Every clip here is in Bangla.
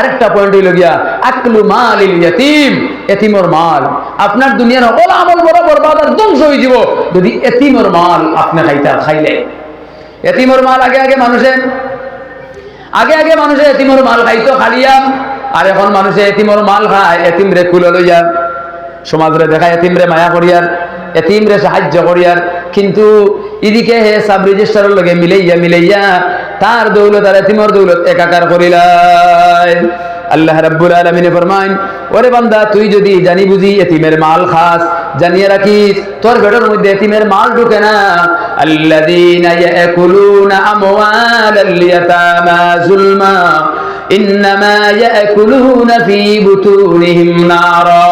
আরেকটা পয়েন্ট হইল গিয়া, আকলু মাল ইয়তিম এতিমর মাল। আপনার দুনিয়ার সকল আমল বড় বরবাদ আর ধ্বংস হয়ে যাব যদি এতিমর মাল আপনি খাইতা খাইলে এতিমর মাল আগে আগে মানুষে আগে আগে মানুষে এতিমর মাল খাইতো খালিয়া আর এখন মানুষে এতিমর মাল খায় এতিম রে কুলে লইয়া, সমাজরে দেখায় এতিম রে মায়া করিয়ার এতিম রে সাহায্য করিয়ার। কিন্তু এদিকে হে সাব রেজিস্টারের লগে মিলাইয়া মিলাইয়া তার দৌলত আর এতিমর দৌলত একাকার করিলাই। আল্লাহ রাব্বুল আলামিনে ফরমাইন, ওরে বান্দা, তুই যদি জানি বুঝি এতিমের মাল খাস, জানিয়ে রাখিস, তোর বেটার মধ্যে এতিমের মাল ঢুকে না। আল্লাযীনা ইয়াকুলুনা আমওয়ালাল ইয়াতামা যুলমা, ইন্নামা ইয়াকুলুনা ফি বুতুনিহিম নারা।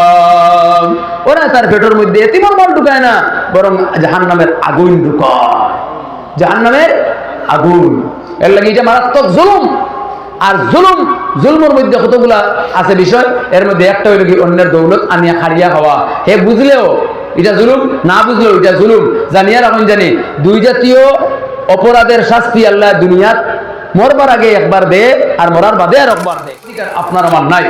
ওরা তার পেটের মধ্যে এতিমের মাল ঢুকায় না, বরং জাহান্নামের আগুন ঢুকায়। জাহান্নামের আগুন। এর লাগে এটা মারাত্মক জুলুম। আর জুলুম, জুলমের মধ্যে কতগুলা আছে বিষয়? এর মধ্যে একটা হইল কি অন্যের দৌলত আনিয়া খারিয়া খাওয়া। হে বুঝলেও এটা জুলুম? না বুঝলেও এটা জুলুম? জানিয়া রাখুন জানি। দুই জাতীয় অপরাধের শাস্তি আল্লাহ দুনিয়ার মরবার আগে একবার দে, আর মরার বাদে আর একবার দে। আপনার আমার নাই।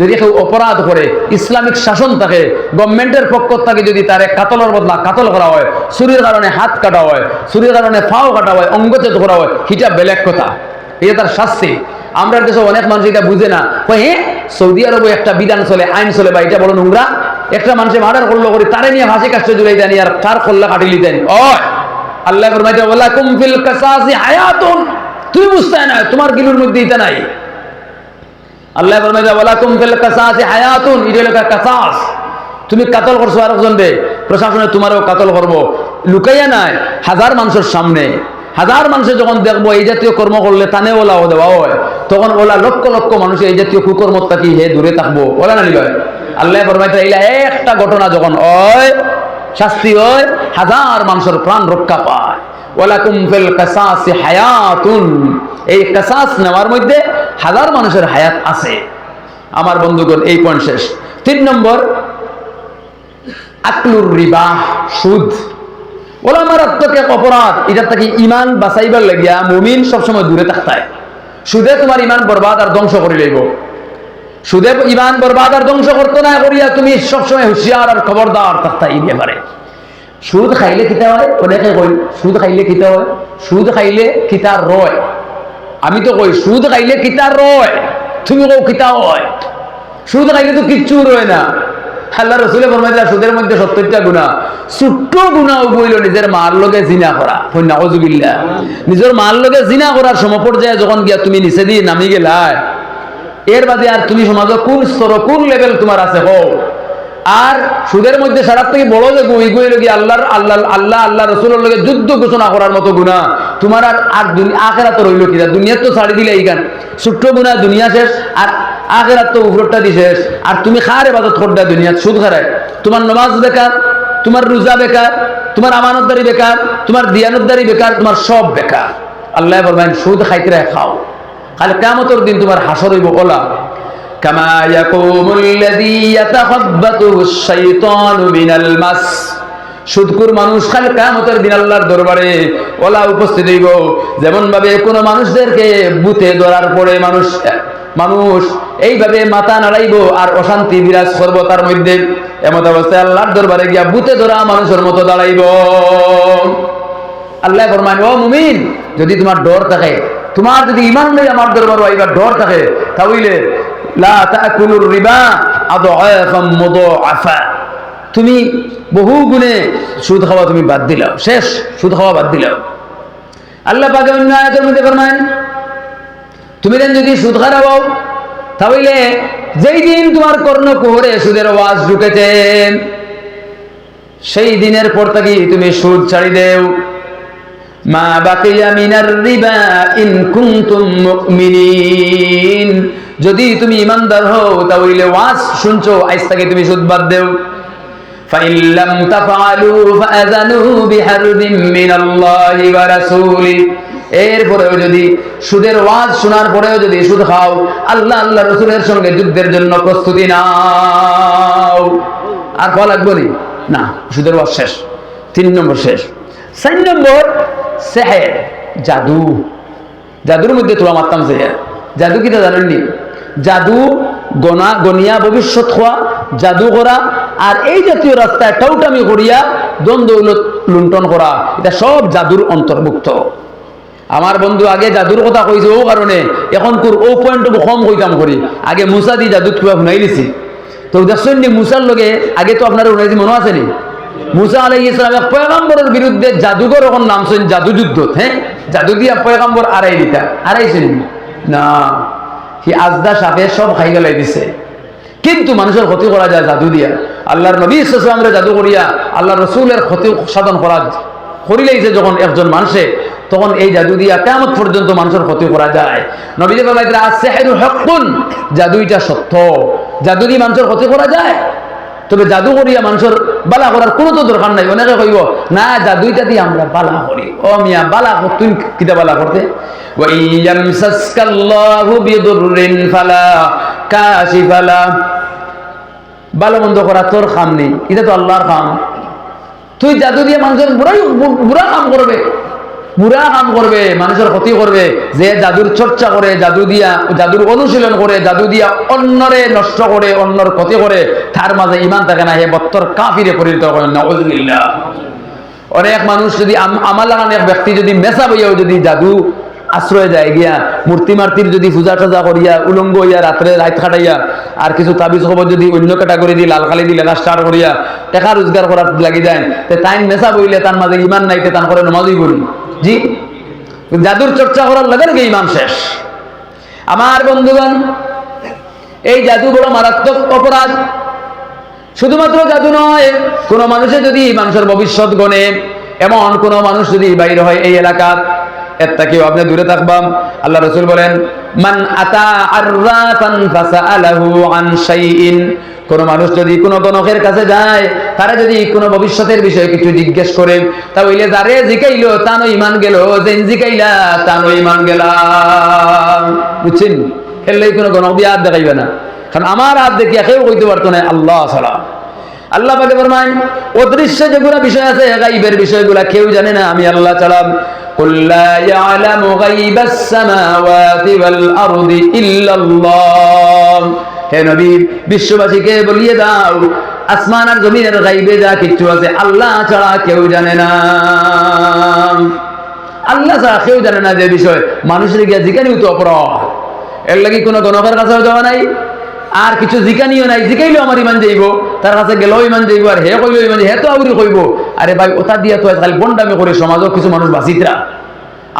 যদি কেউ অপরাধ করে, ইসলামিক শাসন থাকে গভর্নমেন্টের পক্ষ থেকে যদি তারে কাতলের বদলা কাতল করা হয় চুরির কারণে হাত কাটা হয় চুরির কারণে ফাও কাটা হয়, অঙ্গচ্ছেদ করা হয় সেটা বেলেগ কথা। এটা তার শাস্তি। আমরা দেশে অনেক মানুষ এটা বুঝে না। হ্যাঁ সৌদি আরবে একটা বিধান চলে, আইন চলে বা এটা বড় নোংরা। একটা মানুষে মার্ডার করল করে তারে নিয়ে ফাঁসি কাষ্ট জুড়াই দেন আর তার খোল্লা কাটি লিতেন ও আল্লাহ তুমি বুঝতে না তোমার গিলুর মধ্যে এটা নাই। আল্লাহ ফরমাইতে ওয়ালা কুমফিল কাসাসি হায়াতুন। এটা হলো কাসাস। তুমি কাতল করছ আর একজন রে, প্রশাসনে তোমারও কাতল করব। লুকাইয়া নাই, হাজার মানুষের সামনে। হাজার মানুষে যখন দেখব এই জাতীয় কর্ম করলে তানে ওলা দেওয়া হয়, তখন ওলা লক্ষ লক্ষ মানুষ এই জাতীয় কুকর্ম থাকি হে দূরে থাকব। ওলা না নিলয়? আল্লাহ ফরমাইতে এইলা একটা ঘটনা যখন হয়, শাস্তি হয়, হাজার মানুষের প্রাণ রক্ষা পায়। ওয়ালাকুম ফিল কাসাসি হায়াতুন। এই কাসাস নেওয়ার মধ্যে হাজার মানুষের হায়াত আছে। আমার বন্ধুগণ, এই পয়েন্ট শেষ। তিন নম্বর, আকলুর রিবা, সুদ। অপরাধ ইমান বাঁচাইবার লাগিয়া মুমিন সবসময় দূরে থাকতায়। সুদে তোমার ইমান বরবাদ আর ধ্বংস করে লইব। সুদে ইমান বরবাদ আর ধ্বংস করতো না করিয়া তুমি সবসময় হুঁশিয়ার আর খবরদার থাকতা এই ব্যাপারে। সুদ খাইলে কিতা হয়? অনেকে কই সুদ খাইলে কিতা হয়? সুদ খাইলে কিতার রয়? আমি তো কই সুদ খাইলে কিতার রয়, তুমি কও কিতা হয়। সুদ খাইলে তো কিচ্ছু রয় না। আল্লাহ রসুলে ফরমাইলা সুদের মধ্যে সত্তরটা গুণা। ছোট্ট গুণা বইল নিজের মার লগে জিনা করা নাউজুবিল্লা নিজের মার লগে জিনা করার সমপর্যায়ে যখন গিয়া তুমি নিচে দিয়ে নামি গেলাই এর বাদে আর তুমি সমাজে কোন স্তর, কোন লেভেল তোমার আছে হো আর সুদের মধ্যে সারার থেকে বড় যে গুই গুই লগে আল্লাহর আল্লাহ আল্লাহ আল্লাহ রসুলের লগে যুদ্ধ ঘোষণা করার মতো গুণা। তোমার আর আর আখেরা তো রইল কিনা দুনিয়ার তো ছাড়ি দিলে এইখান ছোট্ট গুণা, দুনিয়া শেষ, আর আখেরাত তো উপরটা দি শেষ। আর তুমি খার এবাদত করটা দুনিয়াত, সুদ খারায়। তোমার নমাজ বেকার, তোমার রোজা বেকার, তোমার আমানতদারি বেকার, তোমার দিয়ানতদারি বেকার, তোমার সব বেকার। আল্লাহ বলবেন, সুদ খাইতে খাও। খালি কেমতর দিন তোমার হাসর হইব ওলা كما يقوم الذي يتخبطه الشيطان من المس সুদকুর মানুষ খালি কামতের দিন আল্লাহর দরবারে ওলা উপস্থিত হইব যেমন ভাবে কোনো মানুষদেরকে বুতে ধরার পরে মানুষ মানুষ এইভাবে মাথা নাড়াইব আর অশান্তি বিরাজ করবো তার মধ্যে এমত অবস্থায় আল্লাহর দরবারে গিয়া বুতে ধরা মানুষের মতো দাঁড়াইব আল্লাহ ফরমান ও মুমিন যদি তোমার ডর থাকে তোমার যদি ইমান নেই আমার দরবার আইবার ডর থাকে, তাহলে লা তুমি বহু গুণে সুদ খাওয়া তুমি বাদ দিলাও, শেষ, সুদ খাওয়া বাদ দিলাও। আল্লাহ পাকে অন্য আয়াতের মধ্যে ফরমান তুমি দেন যদি সুদ খারাও তাহলে যেই দিন তোমার কর্ণ কোহরে সুদের ওয়াজ ঢুকেছেন সেই দিনের পর থেকে তুমি সুদ ছাড়ি দেও। মা বাকিয়া মিনার রিবা ইন কুনতুম মুমিনিন যদি তুমি ইমানদার হও তাহলে ওয়াজ শুনছো আজ থেকে তুমি সুদ বাদ দেও فإن لم تفعلوا فأذنوا بحرب من الله ورسوله এরপরেও যদি সুদের ওয়াজ শোনার পরেও যদি সুদ খাও আল্লাহ আল্লাহ রসুলের সঙ্গে যুদ্ধের জন্য প্রস্তুতি নাও আর কল লাগবে নি না সুদের ওয়াজ শেষ তিন নম্বর শেষ চার নম্বর জাদু। জাদুর মধ্যে তোলা মারতাম সেহের। জাদু কিটা জানেননি জাদু, গনা, গনিয়া, ভবিষ্যৎ হওয়া জাদু করা আর এই জাতীয় রাস্তায় টাউটামি করিয়া দ্বন্দ্ব লুণ্ঠন করা, এটা সব জাদুর অন্তর্ভুক্ত। আমার বন্ধু আগে জাদুর কথা কইছে, ও কারণে এখন তোর ও পয়েন্ট কম কইতাম করি। আগে মুসা দি জাদুত কিবা শুনাই দিছি তো দেখছেন মুসার লগে, আগে তো আপনার শুনাইছি মনে আছে নি? মুসা আলাই ইসলাম এক পয়গাম্বরের বিরুদ্ধে জাদুঘর এখন নামছেন জাদু যুদ্ধ হ্যাঁ? জাদু দিয়া পয়গাম্বর আড়াই দিতা। আড়াইছেন না, সে আজদা সাপে সব খাই গেলাই দিছে। কিন্তু মানুষের ক্ষতি করা যায় জাদু দিয়া। আল্লাহর নবী ইসলামরে জাদু করিয়া আল্লাহ রসুলের ক্ষতি সাধন করা করিলেইছে যখন একজন মানুষে, তখন এই জাদু দিয়া কেমন পর্যন্ত মানুষের ক্ষতি করা যায়। সেহেরু হকুন জাদু এটা সত্য। জাদু দিয়ে মানুষের ক্ষতি করা যায়? তবে জাদু করিয়া মানুষের বালা করার কোনো তো দরকার নাই, অনেকে কইব, না, জাদুইটা দিয়ে আমরা বালা করি। ও মিয়া, বালা তুই কিতা বালা করতে? ভালো মন্দ করা তোর খাম নেই, এটা তো আল্লাহর খাম। তুই জাদু দিয়ে মানুষের বুড়াই বুড়া কাম করবে। বুড়া কাম করবে, মানুষের ক্ষতি করবে। যে জাদুর চর্চা করে, জাদু দিয়া, জাদুর অনুশীলন করে, জাদু দিয়া অন্যরে নষ্ট করে, অন্যর ক্ষতি করে, তার মাঝে ইমান থাকে না, হে বত্তর কাফিরে পরিণত করেন না অনেক মানুষ যদি আমার লাগান এক ব্যক্তি যদি মেসা বইয়াও যদি জাদু আশ্রয় যায় গিয়া, মূর্তি মার্তির যদি পূজা টজা করিয়া, উলঙ্গ হইয়া, রাত্রে রাত খাটাইয়া, আর কিছু তাবিজ খবর যদি অন্য ক্যাটাগরি দিয়ে লাল কালি দিয়ে লেখা স্টার করিয়া, টাকা রোজগার করার লাগি যায় তাই মেসা বইলে তার মাঝে ইমান নাইতে তান করে নমাজই জি জাদুর চর্চা করার লাগে নাকি ইমান শেষ। আমার বন্ধুগণ, এই জাদু বড় মারাত্মক অপরাধ। শুধুমাত্র জাদু নয়, কোনো মানুষে যদি মানুষের ভবিষ্যৎ গণে, এমন কোনো মানুষ যদি বাইর হয় এই এলাকার এর থেকেও আপনি দূরে থাকবাম। আল্লাহ রসুল বলেন, মান আতা আররাফান ফাসাআলাহু আন শাইইন। কোন মানুষ যদি কোনো গণকের কাছে যায়, তারা যদি কোনো ভবিষ্যতের বিষয়ে কিছু জিজ্ঞেস করে তাহলে যারে জিকাইলো তানো ইমান গেল, যেন জিকাইলা তানো ইমান গেলাম বুঝছেন? এর কোনো গণক দিয়ে হাত দেখাইবে না। কারণ আমার হাত দেখিয়া কেউ কইতে পারতো না, আল্লাহ সালাম আল্লাহ পাকে ফরমান অদৃশ্য যেগুলো বিষয় আছে, গাইবের বিষয়গুলো কেউ জানে না, আমি আল্লাহ চালাম قل لا يعلم غيب السماوات والأرض إلا الله হে নবী বিশ্ববাসীকে বলিয়ে দাও আসমান আর জমিনের গাইবে যা কিছু আছে আল্লাহ ছাড়া কেউ জানে না আল্লাহ ছাড়া কেউ জানে না যে বিষয় মানুষের গিয়া জিজ্ঞানিও তো অপরাধ এর লাগি কোনো গণকের কাছেও যাওয়া নাই আর কিছু জিকানিও নাই, জিকাইলেও আমার ইমান যাইব, তার কাছে গেলেও ইমান যাইব, আর হে কইলেও ইমান হে তো আউরি কইব। আরে ভাই, ওটা দিয়া তো খালি বন্ডামি করে সমাজও কিছু মানুষ বাসিতরা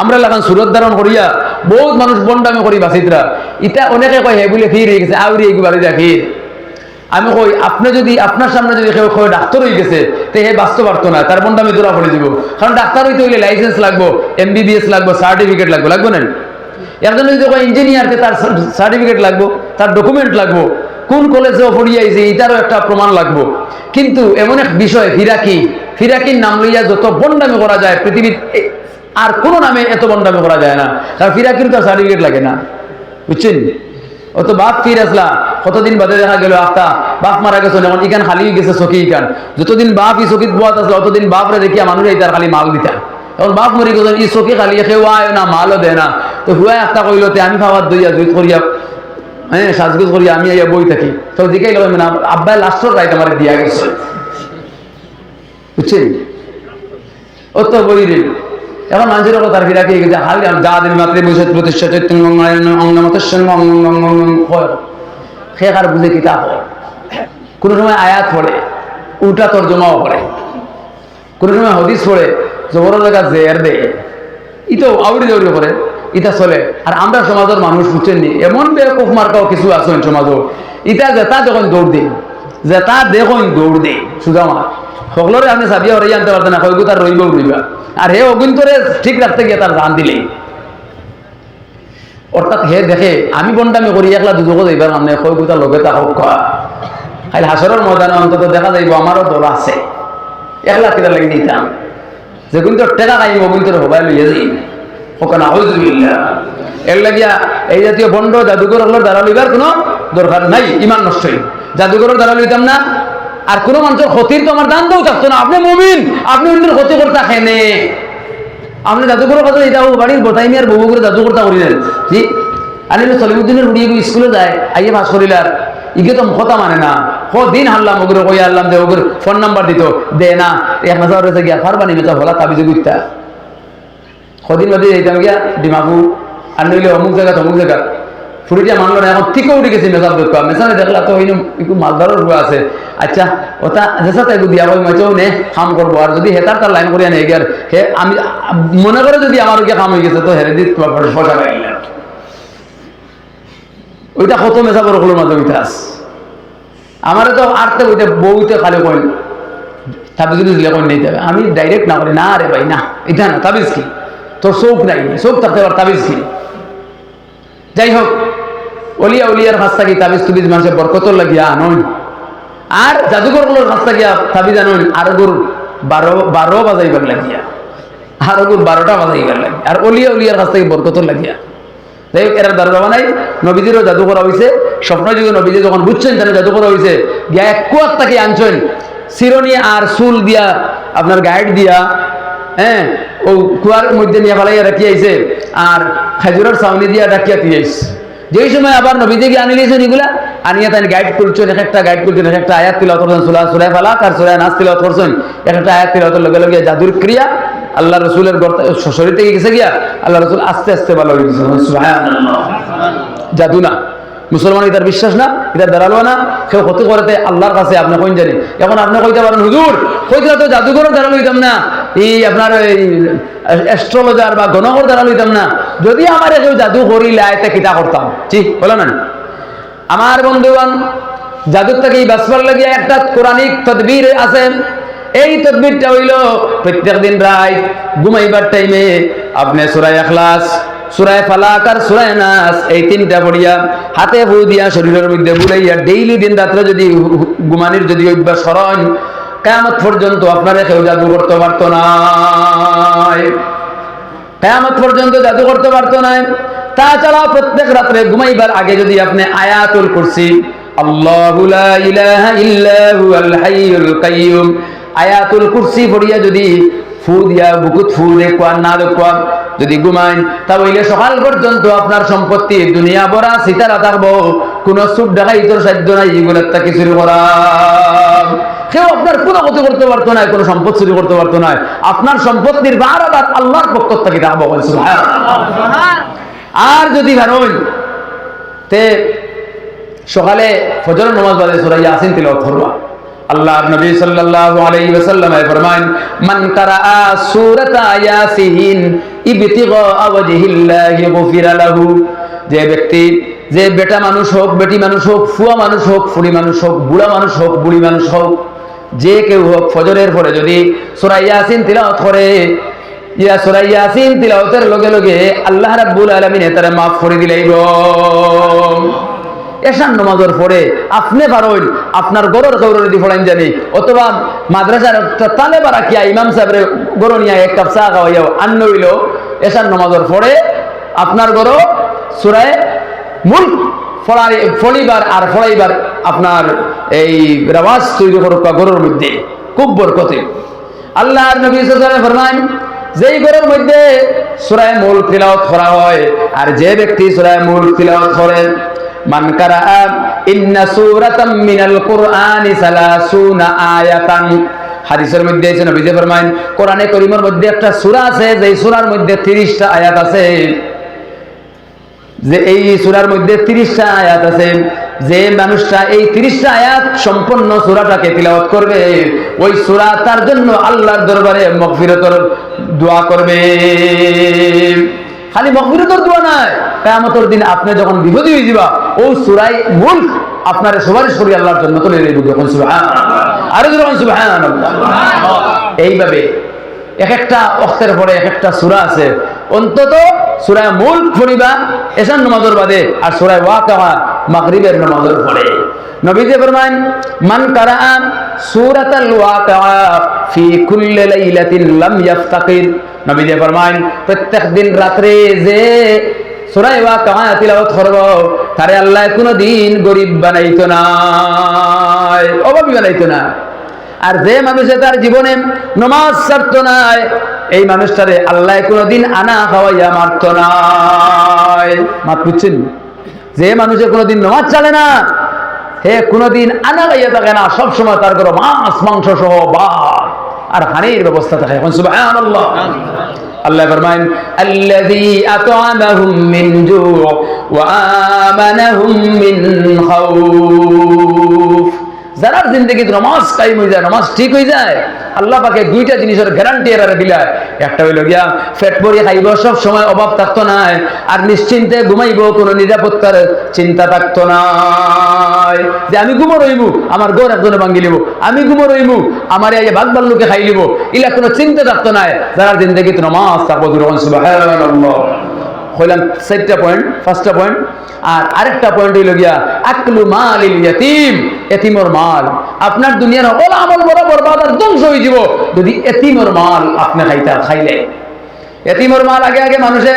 আমরা লাগান সুরত ধারণ করিয়া, বহুত মানুষ বন্ডামি করি বাসিতরা ইটা অনেকে কয়, হে বলে ফির হয়ে গেছে আউরি এগুলো যা ফির আমি কই, আপনি যদি, আপনার সামনে যদি কেউ কয় ডাক্তার হয়ে গেছে, তো হে বাঁচতে পারতো না, তার বন্ডামি ধরা পড়ে যাব কারণ ডাক্তার হইতে হইলে লাইসেন্স লাগবো এমবিবিএস লাগবো সার্টিফিকেট লাগবো, লাগবে না? একজন যদি কয় ইঞ্জিনিয়ারকে তার সার্টিফিকেট লাগবো, তার ডকুমেন্ট লাগবো, কোন কলেজে পড়িয়াইছে এটারও একটা প্রমাণ লাগবো। কিন্তু এমন এক বিষয়, ফিরাকি, ফিরাকির নাম লইয়া যত বন্ডামি করা যায় পৃথিবীর আর কোনো নামে এত বন্ডামি করা যায় না। কারণ ফিরাকির তো সার্টিফিকেট লাগে না। বুঝছেন? ও তো বাপ ফির আসলা, কতদিন বাদে দেখা গেল আফতা বাপ মারা গেছে যখন ইখান খালি গেছে চকি ইখান। যতদিন বাপ ই চকিত বোয়াত আসলো, অতদিন বাপরে দেখিয়া মানুষ এই তার খালি মাল দিতা। এখন বাপ মরি গেছে ই চকি খালি আয় না, মালও দেয় না। তো হুয়া একটা কইল তে, আমি খাবার দইয়া জুইত করিয়া হ্যাঁ সাজগুজ করিয়া আমি আইয়া বই থাকি। তো জিকাই লোক না আব্বাই লাস্টর রাইত আমার দিয়া গেছে। বুঝছেন ও তো বই রে এখন মানুষের কথা ফিরা কে গেছে হাল যা দিন মাত্রে বসে প্রতিষ্ঠা চৈতন্য অঙ্গমত সে আর বুঝে কিতাব কোনো সময় আয়াত পড়ে উল্টা তর্জমাও পড়ে কোনো সময় হদিস পড়ে জবর জায়গা জের দে। ইতো আউরি দৌড়ি করে ইটা চলে। আর আমরা সমাজের মানুষ বুঝছেন নি এমন বেকুফ মার্কাও কিছু আছেন সমাজও ইটা জেতা যখন দৌড় দিই জেতা দেখুন দৌড় দিই সুজা মার সকলরে আপনি চাবিয়া হরাই আনতে পারতেন না কয়েকু তার রইব রইবা আর হে অগুন্তরে ঠিক রাখতে গিয়ে তার জান দিলেই অর্থাৎ হে দেখে, আমি বন্ডামি করি একলা দুজক যাইবার মানে কয়েকু তার লগে তা হোক খালি হাসরের ময়দানে অন্তত দেখা যাইব আমারও দল আছে। একলা কিনা লাগি দিতাম যে কিন্তু টেকা খাইব কিন্তু হবাই লইয়া যাই। ওখানে আউজুবিল্লাহ এর লাগিয়া এই জাতীয় বন্ড জাদুঘরগুলোর দ্বারা লইবার কোনো দরকার নাই, ইমান নষ্টই জাদুঘরের দ্বারা লইতাম না, আর কোনো মানুষের ক্ষতির তো আমার দান দেও থাকতো না। আপনি মুমিন, আপনি অন্যের ক্ষতি করতে খেনে আপনি জাদুঘরের কথা এটা বাড়ির বতাই নিয়ে আর বহু করে জাদু করতে করিলেন, জি? আনিলে সলিমুদ্দিনের উড়িয়ে স্কুলে যায় আইয়ে পাস করিলার। ইগে তো কথা মানে না। দিন হারলাম ওগুলো কই আনলাম যে ওগুলো ফোন নাম্বার দিত। দে না, এক মাসা রয়েছে গিয়া ফারবানি মেচা ভোলা তাবিজ গুইতা কদিন বাদে যাইতাম গিয়া ডিমাপুর আর নইলে অমুক জায়গা অমুক জায়গা। ফুরিটা মানলো না এখন ঠিকও উঠে গেছি মেসাব দেখবা মেসাবে দেখলা তো ওই একটু মালদারও রুয়া আছে। আচ্ছা ওটা যেসা তাই দিয়া ওই মাইতেও নে কাম করব আর যদি হেতার তার লাইন করিয়া নেই গিয়ার হে, আমি, মনে করে যদি আমার ওইকে কাম হয়ে গেছে, তো হেরে দিত পাই গেলাম ওইটা কত মেসাবর মাঝে ওইটা আস আমারে তো আরতে ওইটা বউতে খালি কইন তাবিজ দিলে কইন নিতে হবে। আমি ডাইরেক্ট না করি, না রে ভাই, না। এটা না, তাবিজ কি? তোর চোখ নাই, চোখ থাকতে পার তাবিজ কি? যাই হোক, অলিয়া উলিয়ার কাছ থাকি তাবিজ তুবিজ মানুষের বরকতর লাগিয়া আনই আর জাদুঘরগুলোর কাছ থাকিয়া তাবিজ আনন আর গুর বারো বারো বাজাইবার লাগিয়া। আর গুর বারোটা বাজাইবার লাগে আর অলিয়া উলিয়ার কাছ থেকে বরকতর লাগিয়া? হোক এরা দারোগা বানাই নবীদেরও জাদু করা হয়েছে স্বপ্ন যুগে নবীজি যখন বুঝছেন, তাহলে জাদু করা হয়েছে গিয়া এক কুয়ার তাকে আনছেন। চিরনি আর চুল দিয়া, আপনার গাইড দিয়া হ্যাঁ ও কুয়ার মধ্যে নিয়ে ফেলাইয়া রাখি আইছে। আর খাজুরের সাউনি দিয়া ডাকিয়া দিয়ে আইস যেই সময় আবার গিয়ে আনি নিয়েছেন এগুলা, আনিয়া তাই গাইড করছেন এক একটা গাইড করছেন এক একটা আয়াত তিলাওয়াত করছেন, সুরা সুরায় ফালাক আর সুরায় নাচ তিলাওয়াত করছেন। এক একটা আয়াত তিলাওয়াতের লগে লগে জাদুর ক্রিয়া আল্লাহ রসুলের শরীর থেকে গেছে গিয়া আল্লাহ রসুল আস্তে আস্তে ভালো হয়ে গেছে। জাদু না। মুসলমান এটার বিশ্বাস না এটা দাঁড়াল না। কেউ ক্ষতি করতে আল্লাহর কাছে, আপনি কইন জানি। এখন আপনি কইতে পারেন, হুজুর, কইতে তো জাদুঘর দাঁড়াল হইতাম না। এই আপনার এই অ্যাস্ট্রোলজার বা গণকর দাঁড়াল হইতাম না। যদি আমার কেউ জাদু করিলে, আয়তে কিতা করতাম? ঠিক বলো না। আমার বন্ধুগণ, জাদুর থেকে এই বাসবার লাগিয়ে একটা কোরআনিক তদবির আছে। এই তদবিরটা হইল প্রত্যেক দিন রাত ঘুমাইবার টাইমে আপনি সুরায় এখলাস সুরায় ফালাক আর সুরায় নাস এই তিনটা পড়িয়া হাতে ফু দিয়া শরীরের মধ্যে বুলাইয়া ডেইলি দিন রাত্রে যদি ঘুমানির যদি অভ্যাস করেন কেমত পর্যন্ত আপনারা কেউ জাদু করতে পারতো না। কেয়ামত পর্যন্ত জাদু করতে পারতো না। তাছাড়া প্রত্যেক রাত্রে ঘুমাইবার আগে যদি আপনি আয়াতুল কুরসি, আল্লাহু ইলাহা ইল্লা হুয়াল হাইয়ুল কাইয়্যুম আয়াতুল কুরসি পড়িয়া যদি ফু দিয়া, বুকুত ফু দেখবা না যদি ঘুমাইন, তাহলে সকাল পর্যন্ত আপনার সম্পত্তি দুনিয়া সিতারা থাকব কোন সুখ ডাকাইতর সাধ্য নাই তা করা। কেউ আপনার কোনো ক্ষতি করতে পারতো না, কোনো সম্পদ চুরি করতে পারতো না। আপনার সম্পত্তির বারাদাত আল্লাহর পক্ষ থেকে রাখব আর যদি তে সকালে ফজর নামাজ বাদে সূরা ইয়াসিন তিলাওয়াত করবা। আল্লাহ নবী সাল্লাল্লাহু আলাইহি ওয়াসাল্লাম ফরমান মান কারা সূরাতা ইয়াসিন, ইবতিগা ওয়াজহিল্লাহি গুফিরা লাহু। যে ব্যক্তি, যে বেটা মানুষ হোক, বেটি মানুষ হোক, ফুয়া মানুষ হোক ফুড়ি মানুষ হোক, বুড়া মানুষ হোক, বুড়ি মানুষ হোক, যে কেউ হোক, ফজরের পরে যদি সূরা ইয়াসিন তিলাওয়াত করে, ইয়া সূরা ইয়াসিন তিলাওয়াতের লগে লগে আল্লাহ রাব্বুল আলামিন তারে মাফ করে দিলাইব এশান নমাজের পরে আপনি পারইন আপনার গরর দি ফলাইন জানি। অথবা মাদ্রাসার তালে বারা কিয়া ইমাম সাহেবের গরো নিয়া এক কাপ চা খাওয়াইয়াও আন্ন হইল। এশান নমাজের পরে আপনার গরো সুরায় মূল ফলাই ফলিবার আর ফলাইবার আপনার এই রেওয়াজ তৈরি করুক গরুর মধ্যে। খুব বরকতে। আল্লাহ নবী ফরমান যেই ঘরের মধ্যে সূরায়ে মূল তিলাওয়াত করা হয়, আর যে ব্যক্তি সূরায়ে মূল তিলাওয়াত করেন মান কারা ইন্না সূরাতাম মিনাল কুরআনি সালাসুনা আয়াতান। হাদিসের মধ্যে আছে নবী যে কোরআনে করিমের মধ্যে একটা সূরা আছে, যেই সূরার মধ্যে 30টা আয়াত আছে। যে এই সূরার মধ্যে 30টা আয়াত আছে, যে মানুষটা এই 30টা আয়াত সম্পূর্ণ সূরাটাকে তিলাওয়াত করবে, ওই সূরা তার জন্য আল্লাহর দরবারে মাগফিরাতের দোয়া করবে। খালি মাগফিরাতের দোয়া নয় কিয়ামতের দিন আপনি যখন বিপদে হয়ে যাবা ও সূরায় মুলক আপনার সুপারিশ করি আল্লাহর জন্য তুলে দেব যখন সুবহানাল্লাহ। আরও যখন সুবহানাল্লাহ। এইভাবে এক একটা অক্তের পরে এক একটা সুরা আছে। অন্তত সুরায় মূল ফরিবা এসান নমাজের বাদে আর সুরায় ওয়াকাহা মাগরিবের নমাজের পরে। নবীজি ফরমান মান কারা সূরাতাল ওয়াকাহা ফি কুল্লি লাইলাতিন লাম ইয়াফতাকির। নবীজি ফরমান প্রত্যেক দিন রাত্রে যে সুরায় ওয়াকাহা তিলাওয়াত করব, তারে আল্লাহ কোনো দিন গরিব বানাইতো না, অভাবী বানাইতো না। আর যে মানুষে তার জীবনে নমাজ ছাড়তো নাই এই মানুষটারে আল্লাহ কোনোদিন আনা খাওয়াইয়া মারত না। মাত বুঝছেন? যে মানুষের কোনোদিন নমাজ চালে না হে, কোনোদিন আনা গাইয়া থাকে না, সবসময় তার কোনো মাছ, মাংস সহ বা আর হানির ব্যবস্থা থাকে। এখন সুবহানাল্লাহ। আল্লাহ ফরমায়েন, আল্লাযী আত'আমাহুম মিন জু' ওয়া আমানাহুম মিন খাউফ যারা জিন্দগিতে নমাজ কায়েম হয়ে যায়, নমাজ ঠিক হয়ে যায়, আল্লাহ পাকে দুইটা জিনিসের গ্যারান্টি এরারে দিলায়। একটা হইল গিয়া, পেট ভরি খাইব, সব সময় অভাব থাকতো না, আর নিশ্চিন্তে ঘুমাইব, কোনো নিরাপত্তার চিন্তা থাকতো না। যে আমি ঘুমো রইব আমার গোর একজনে ভাঙ্গি লিব, আমি ঘুমো রইব আমার এই ভাগ বাল্লুকে খাই লিব ইলা কোনো চিন্তা থাকতো না। যারা জিন্দগিতে নমাজ থাকব সুবহানাল্লাহ। হইলাম চারটা পয়েন্ট ফার্স্টটা পয়েন্ট আর আরেকটা পয়েন্ট হইল গিয়া, আকলু মাল ইয়াতিম, এতিমর মাল। আপনার দুনিয়ার সকল আমল বড় বরবাদ আর ধ্বংস হয়ে যাব। যদি এতিমর মাল আপনি খাইতে, খাইলে। এতিমর মাল আগে আগে মানুষে,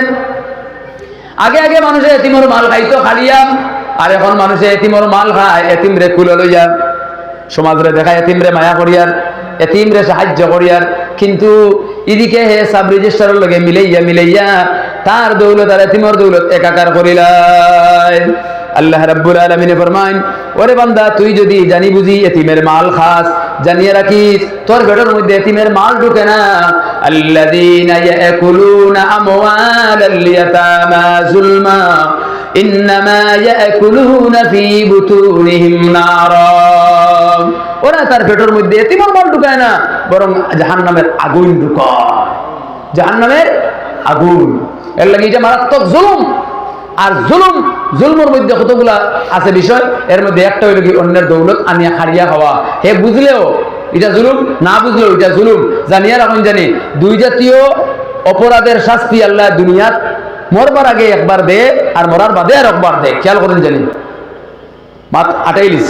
আগে আগে মানুষে এতিমর মাল খাইতো খালিয়া আর এখন মানুষে এতিমর মাল খায়, এতিম রে কুলে লইয়া। সমাজরে দেখায়, এতিম রে মায়া করিয়ার, এতিম রে সাহায্য করিয়ার। কিন্তু এদিকে হে সাব রেজিস্টারের লগে মিলাইয়া মিলাইয়া তার দৌলত আর এতিমর দৌলত একাকার করিলাই। আল্লাহ রাব্বুল আলামিনে ফরমাইন, ওরে বান্দা, তুই যদি জানি বুঝি এতিমের মাল খাস, জানিয়ে রাখিস, তোর বেটার মধ্যে এতিমের মাল ঢুকে না। আল্লাযীনা ইয়াকুলুনা আমওয়ালাল ইয়াতামা যুলমা, ইন্নামা ইয়াকুলুনা ফি বুতুনিহিম নারা। ওরা তার পেটের মধ্যে এতিমের মাল ঢুকায় না, বরং জাহান্নামের আগুন ঢুকায়। জাহান্নামের আগুন। এর লাগে এটা মারাত্মক জুলুম। আর জুলুম, জুলমের মধ্যে কতগুলা আছে বিষয়? এর মধ্যে একটা হইল কি অন্যের দৌলত আনিয়া খারিয়া হওয়া। হে বুঝলেও এটা জুলুম? না বুঝলেও এটা জুলুম। জানিয়া রাখুন জানি, দুই জাতীয় অপরাধের শাস্তি আল্লাহ দুনিয়াত মরবার আগে একবার দে আর মরার বাদে আর একবার দে। খেয়াল করেন জানি। মাত আটাইলিস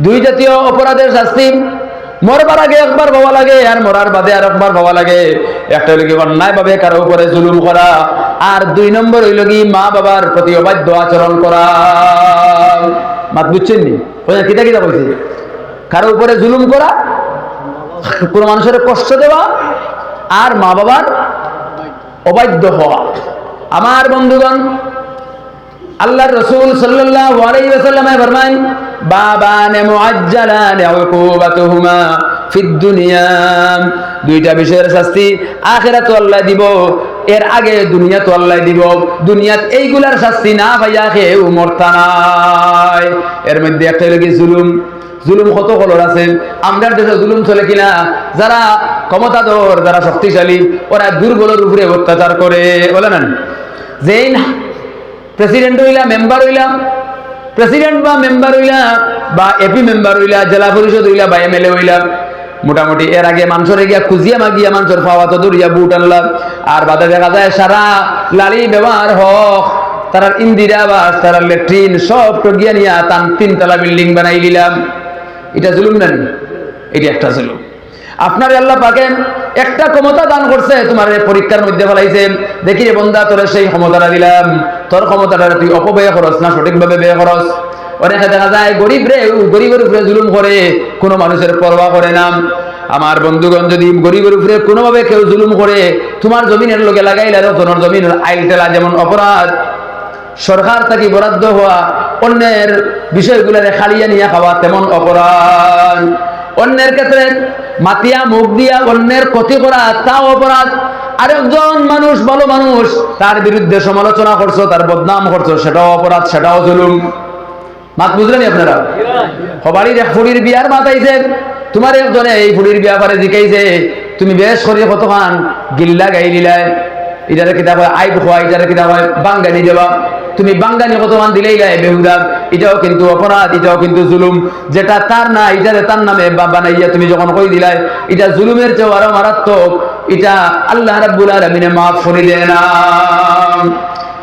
দুই জাতীয় অপরাধের শাস্তি মরবার আগে একবার ভাবা লাগে, আর মরার বাদে আর একবার ভাবা লাগে। একটা হইল কি অন্যায় ভাবে কারও উপরে জুলুম করা, আর দুই নম্বর হইল কি মা বাবার প্রতি অবাধ্য আচরণ করা। মাত বুঝছেন নি? কিতা কিতা কইছে কারও উপরে জুলুম করা, কোন মানুষের কষ্ট দেওয়া, আর মা বাবার অবাধ্য হওয়া। আমার বন্ধুগণ আল্লাহ রসুল সাল্লাল্লাহু আলাইহি ওয়াসাল্লামে ফরমান বাবান মুআজ্জালান উকুবাতুহুমা ফিদ দুনিয়া। দুইটা বিষয়ের শাস্তি আখিরাতে আল্লাহ দিব, এর আগে দুনিয়া তো আল্লাহ দিব। দুনিয়াত এইগুলার শাস্তি না ভাইয়া কেউ মরতা নাই। এর মধ্যে একটা কি জুলুম। জুলুম কত কলর আছে? আমরা দেশে জুলুম চলে কিনা? যারা ক্ষমতাধর, যারা শক্তিশালী, ওরা দুর্বলের উপরে অত্যাচার করে। বলে না যেই না প্রেসিডেন্ট হইলা মেম্বার হইলা প্রেসিডেন্ট বা মেম্বার হইলা বা এপি মেম্বার হইলা, জেলা পরিষদ হইলা বা এমএলএ হইলা, মোটামুটি এর আগে মানুষের গিয়া খুঁজিয়া মাগিয়া মানুষের পাওয়া তো দূরিয়া বুট আনলাম। আর বাদে দেখা যায় সারা লালি ব্যবহার হক তারা ইন্দিরা আবাস তারা লেট্রিন, সব টগিয়া নিয়া তান তিনতলা বিল্ডিং বানাই দিলাম। এটা জুলুম না নি? এটা একটা জুলুম। আপনার আল্লাহ পাকে একটা ক্ষমতা দান করছে, তোমার পরীক্ষার মধ্যে ফেলাইছে। দেখি রে বন্ধা, তোর সেই ক্ষমতাটা দিলাম। তোর ক্ষমতাটা তুই অপব্যয় খরচ না, সঠিকভাবে ব্যয় খরচ অনেকে দেখা যায়, গরিব রে গরিবের উপরে জুলুম করে, কোনো মানুষের পরোয়া করে না। আমার বন্ধুগণ, যদি গরিবের উপরে কোনোভাবে কেউ জুলুম করে, তোমার জমিনের লোকে লাগাইলে তোমার জমিনের আইল টেলা যেমন অপরাধ। সরকার থাকি বরাদ্দ হওয়া, অন্যের বিষয়গুলোরে খালিয়ে নিয়ে খাওয়া তেমন অপরাধ। অন্যের ক্ষেত্রে মাতিয়া মুখ দিয়া অন্যের ক্ষতি করা তাও অপরাধ। আরেকজন মানুষ ভালো মানুষ, তার বিরুদ্ধে সমালোচনা করছ, তার বদনাম করছ, সেটাও অপরাধ, সেটাও জুলুম। মাত বুঝলেন আপনারা? সবারই এক ফুড়ির বিয়ার মাতাইছে, তোমার একজনে এই ফুড়ির বিয়া পারে জিকাইছে, তুমি বেশ করিয়ে কতখান গিল্লা গাই দিলাই ইটারে কিতা কয় আইব খোয়া ইটারে কিতা কয় বাঙ্গানি দেওয়া তুমি বাঙ্গানি কতমান দিলেই গায়ে বেহুদা। এটাও কিন্তু অপরাধ, এটাও কিন্তু জুলুম। যেটা তার না এটারে তার নামে বানাইয়া তুমি যখন কই দিলাই, এটা জুলুমের চেয়েও আরও মারাত্মক। এটা আল্লাহ রাব্বুল আলামিনে মাফ করে দেয় না।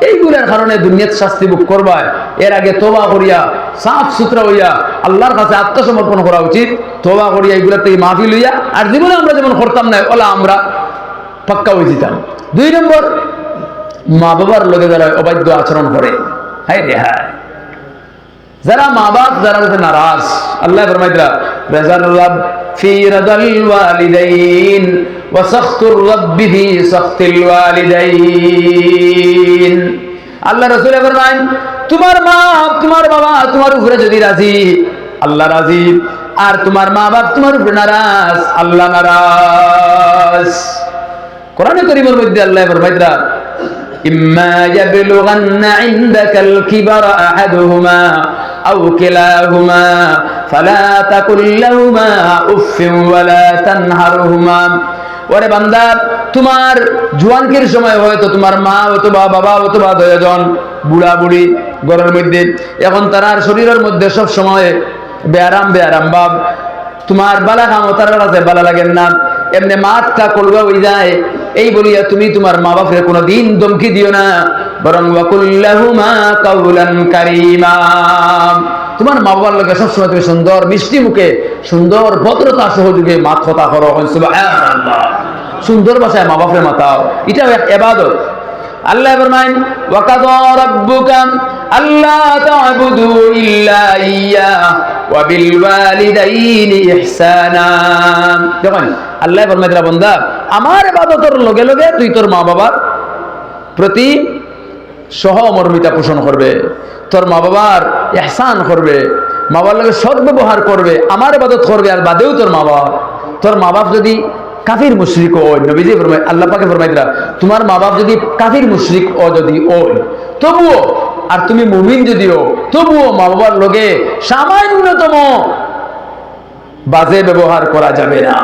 এইগুলোর কারণে দুনিয়াত শাস্তি ভোগ করবা। এর আগে তোবা করিয়া, সাফ সুতরা হইয়া, আল্লাহর কাছে আত্মসমর্পণ করা উচিত। তোবা করিয়া এইগুলোর থেকে মাফি লইয়া আর জীবনে আমরা যেমন করতাম না, ওলা আমরা। পাক্কা হয়ে যেতাম। দুই নম্বর, মা বাবার লোকে যারা অবাধ্য আচরণ করে হ্যাঁ রে হ্যাঁ। যারা মা বাপ, যারা হচ্ছে নারাজ। আল্লাহ ফরমাইতরা রেজার্লাব ফি রাদাল ওয়ালিদাইন ওয়া ওয়ালিদাইন। আল্লাহ রাসূল তোমার মা তোমার বাবা তোমার উপরে যদি রাজি, আল্লাহ রাজি। আর তোমার মা বাপ তোমার উপরে নারাজ, আল্লাহ নারাজ। কোরআনে করিমের মধ্যে আল্লাহ ফরমাইতরা ইম্মা ইয়াবলুগান্না ইনদাকাল কিবারা আহাদুহুমা আও কিলাহুমা, ফালা তাকুল লাহুমা উফফিন ওয়ালা তানহারহুমা। ওরে বান্দা, তোমার জোয়ানকির সময় হয়তো তোমার মা, অথবা বাবা, অথবা দয়জন বুড়া বুড়ি ঘরের মধ্যে, এখন তার শরীরের মধ্যে সব সময় বেয়ারাম বেয়ারাম বাপ তোমার বালা কাম তার বালা লাগেন না। এমনি মাতটা করবে ওই যায়। এই বলিয়া তুমি তোমার মা বাপের কোনো দিন দমকি দিও না। বরং ওয়াকুল্লাহুমা কাউলান কারিমা। তোমার মা বাবার লোকে সবসময় তুমি সুন্দর মিষ্টি মুখে, সুন্দর ভদ্রতা সহযোগে মাত কথা করো। সুন্দর ভাষায় মা বাপের মাতাও এটাও এক এবাদত আল্লাহ ফরমাইন ওয়াকাদা রাব্বুকা আল্লা তা'বুদু ইল্লা ইয়্যা ওয়া বিল ওয়ালিদাইনি ইহসানা। দেখুন আল্লাহ ফরমাইতরা বান্দা, আমার ইবাদতের লগে লগে তুই তোর মা বাবার প্রতি সহমর্মিতা পোষণ করবে, তোর মা বাবার এহসান করবে মা বাবার লগে সৎ ব্যবহার করবে, আমার ইবাদত করবে, আর বাদেও তোর মা বাবা তোর মা বাপ যদি কাফির, মুশরিক ওই নবীজি ফরমাই আল্লাহ পাকে ফরমাইতরা তোমার মা বাপ যদি কাফির, মুশরিক ও যদি ওই তবুও, আর তুমি মুমিন যদিও, তবুও মা বাবার লগে সামান্যতম বাজে ব্যবহার করা যাবে না।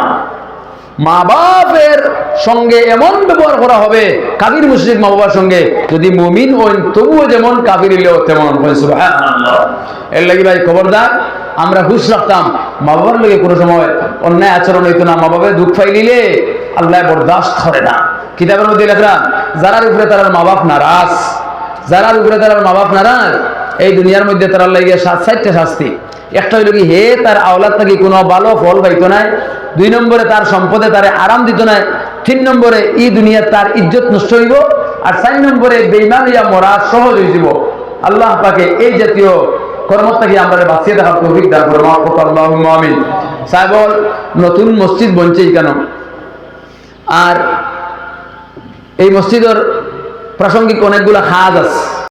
মা বাপের সঙ্গে এমন ব্যবহার করা হবে কাবির মুশরিক মা বাবার সঙ্গে, যদি মুমিন হইন, তবুও যেমন কাবির হইলেও তেমন এর লাগি ভাই খবরদার, আমরা হুশ রাখতাম মা বাবার লগে কোনো সময় অন্যায় আচরণ হইতো না মা বাবার দুঃখ ফাইলিলে আল্লাহ বরদাস্ত করে না। কিতাবের মধ্যে লেখা, যারার উপরে তার মা বাপ নারাজ, যারার উপরে তার মা বাপ নারাজ, এই দুনিয়ার মধ্যে তারা লাগিয়ে সাত সাতটা শাস্তি। একটা হইল কি, হে তার আওলাদ নাকি কোনো ভালো ফল পাইতো না দুই নম্বরে তার সম্পদে তারে আরাম দিত না তিন নম্বরে এই দুনিয়ার তার ইজ্জত নষ্ট হইব, আর চার নম্বরে বেইমান ইয়া মরা সহজ হয়ে যাব। আল্লাহ পাকে এই জাতীয় কর্মত থেকে আমরা বাঁচিয়ে দেখার তৌফিক দান আল্লাহ আমিন। সাহেব নতুন মসজিদ বনছে কেন? আর এই মসজিদের প্রাসঙ্গিক অনেকগুলো হাজ আছে।